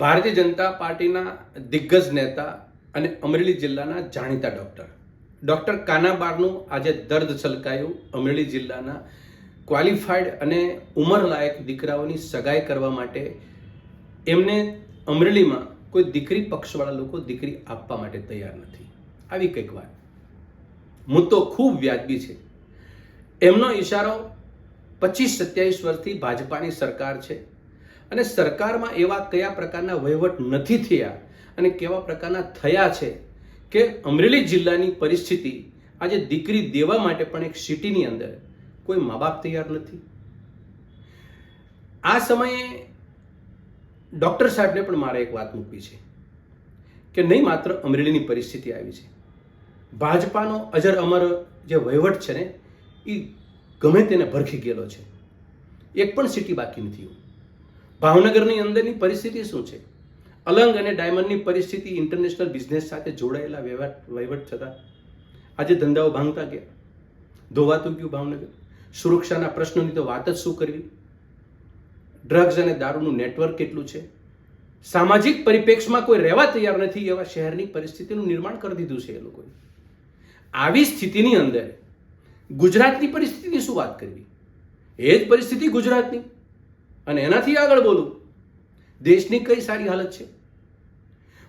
ભારતીય જનતા પાર્ટીના દિગ્ગજ નેતા અને અમરેલી જિલ્લાના જાણીતા ડૉક્ટર. ડૉક્ટર કાનાબારનું આજે દર્દ છલકાયું અમરેલી જિલ્લાના ક્વોલિફાઈડ અને ઉંમરલાયક દીકરાઓની સગાઈ કરવા માટે. એમને અમરેલીમાં કોઈ દીકરી પક્ષવાળા લોકો દીકરી આપવા માટે તૈયાર નથી. આવી કંઈક વાત. મુદ્દો ખૂબ વ્યાજબી છે. એમનો ઇશારો પચીસ સત્યાવીસ વર્ષથી ભાજપાની સરકાર છે. અને સરકારમાં એવા કયા પ્રકારના વહીવટ નથી થયા અને કેવા પ્રકારના થયા છે કે અમરેલી જિલ્લાની પરિસ્થિતિ આજે દીકરી દેવા માટે પણ એક સિટીની અંદર કોઈ મા બાપ તૈયાર નથી. આ સમયે ડૉક્ટર સાહેબને પણ મારે એક વાત મૂકવી છે કે નહીં માત્ર અમરેલીની પરિસ્થિતિ આવી છે. ભાજપાનો અજર અમર જે વહીવટ છે ને એ ગમે તેને ભરખી ગયેલો છે. એક પણ સિટી બાકી નથી ભાવનગરની અંદરની પરિસ્થિતિ શું છે? અલંગ અને ડાયમંડની પરિસ્થિતિ ઇન્ટરનેશનલ બિઝનેસ સાથે જોડાયેલા વહીવટ વહીવટ થતા આજે ધંધાઓ ભાંગતા ગયા. ધોવાતું ગયું ભાવનગર. સુરક્ષાના પ્રશ્નોની તો વાત જ શું કરવી? ડ્રગ્સ અને દારૂનું નેટવર્ક કેટલું છે? સામાજિક પરિપ્રેક્ષમાં કોઈ રહેવા તૈયાર નથી એવા શહેરની પરિસ્થિતિનું નિર્માણ કરી દીધું છે એ લોકોએ. આવી સ્થિતિની અંદર ગુજરાતની પરિસ્થિતિની શું વાત કરવી? એ જ પરિસ્થિતિ ગુજરાતની. અને એનાથી આગળ બોલું, દેશની કઈ સારી હાલત છે?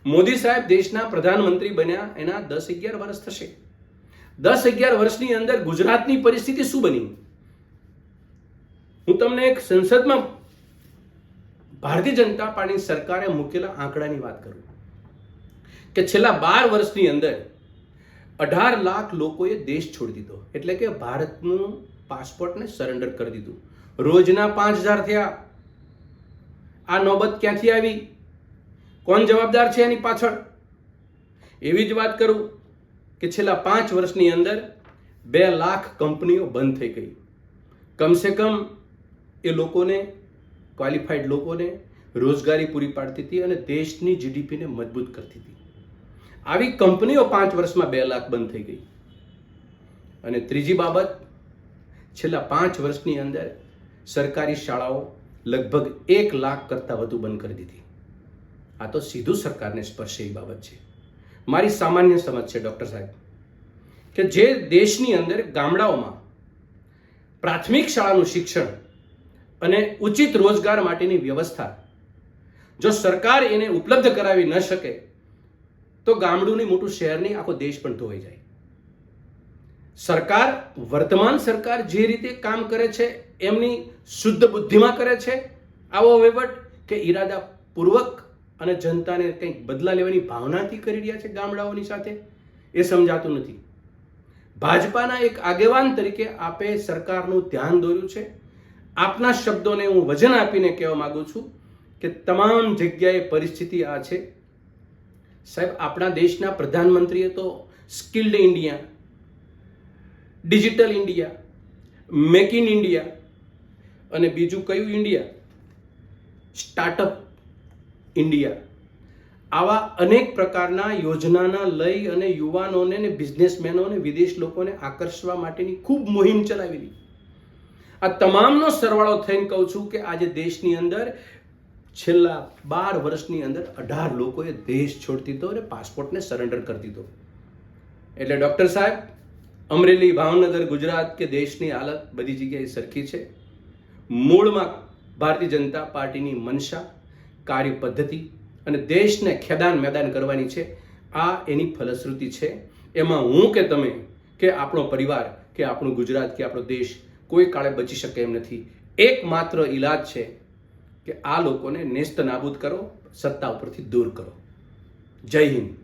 મોદી સાહેબ દેશના પ્રધાનમંત્રી બન્યા, એના દસ અગિયાર વર્ષ થશે. દસ અગિયાર વર્ષની અંદર ગુજરાતની પરિસ્થિતિ શું બની? હું તમને એક સંસદમાં ભારતીય જનતા પાર્ટીની સરકારે મૂકેલા આંકડાની વાત કરું કે છેલ્લા બાર વર્ષની અંદર અઢાર લાખ લોકોએ દેશ છોડી દીધો. એટલે કે ભારતનું પાસપોર્ટને સરેન્ડર કરી દીધું. રોજના પાંચ હજાર થયા. આ નોબત ક્યાંથી આવી? કોણ જવાબદાર છે એની પાછળ? એવી જ વાત કરું કે છેલ્લા પાંચ વર્ષની અંદર બે લાખ કંપનીઓ બંધ થઈ ગઈ. કમસે કમ એ લોકોને ક્વોલિફાઈડ લોકોને રોજગારી પૂરી પાડતી હતી અને દેશની જીડીપીને મજબૂત કરતી હતી. આવી કંપનીઓ પાંચ વર્ષમાં બે લાખ બંધ થઈ ગઈ. અને ત્રીજી બાબત, છેલ્લા પાંચ વર્ષની અંદર સરકારી શાળાઓ લગભગ એક લાખ કરતાં વધુ બંધ કરી દીધી. આ તો સીધું સરકારને સ્પર્શે એ બાબત છે. મારી સામાન્ય સમજ છે, ડૉક્ટર સાહેબ, કે જે દેશની અંદર ગામડાઓમાં પ્રાથમિક શાળાનું શિક્ષણ અને ઉચિત રોજગાર માટેની વ્યવસ્થા જો સરકાર એને ઉપલબ્ધ કરાવી ન શકે, તો ગામડુંની મોટું શહેરની આખો દેશ પણ ધોવાઈ જાય. સરકાર, વર્તમાન સરકાર જે રીતે કામ કરે છે એમની શુદ્ધ બુદ્ધિમાં કરે છે? આવો વહીવટ કે ઈરાદાપૂર્વક અને જનતાને કંઈક બદલા લેવાની ભાવનાથી કરી રહ્યા છે ગામડાઓની સાથે? એ સમજાતું નથી. ભાજપાના એક આગેવાન તરીકે આપે સરકારનું ધ્યાન દોર્યું છે. આપના શબ્દોને હું વજન આપીને કહેવા માગું છું કે તમામ જગ્યાએ પરિસ્થિતિ આ છે. સાહેબ, આપણા દેશના પ્રધાનમંત્રીએ તો skilled India, digital India, make in India અને બીજું કયું ઇન્ડિયા? Startup India. આવા અનેક પ્રકારના યોજનાના લઈ અને યુવાનોને ને બિઝનેસમેનોને વિદેશ લોકોને આકર્ષવા માટેની ખૂબ મુહિમ ચલાવેલી. આ તમામનો સરવાળો થઈને કહું છું કે આજે દેશની અંદર છેલ્લા બાર વર્ષની અંદર અઢાર લોકોએ દેશ છોડી દીધો અને પાસપોર્ટને સરેન્ડર કરી દીધો. એટલે ડૉક્ટર સાહેબ, અમરેલી, ભાવનગર, ગુજરાત કે દેશની હાલત બધી જગ્યાએ સરખી છે. મૂળમાં ભારતીય જનતા પાર્ટીની મનસા કાર્ય પદ્ધતિ અને દેશને ખેદાન મેદાન કરવાની છે, આ એની ફલશ્રુતિ છે. એમાં હું કે તમે, કે આપણો પરિવાર, કે આપણું ગુજરાત, કે આપણો દેશ કોઈ કાળે બચી શકે એમ નથી. એકમાત્ર ઈલાજ છે કે આ લોકોને નેસ્ત નાબૂદ કરો, સત્તા ઉપરથી દૂર કરો. જય હિન્દ.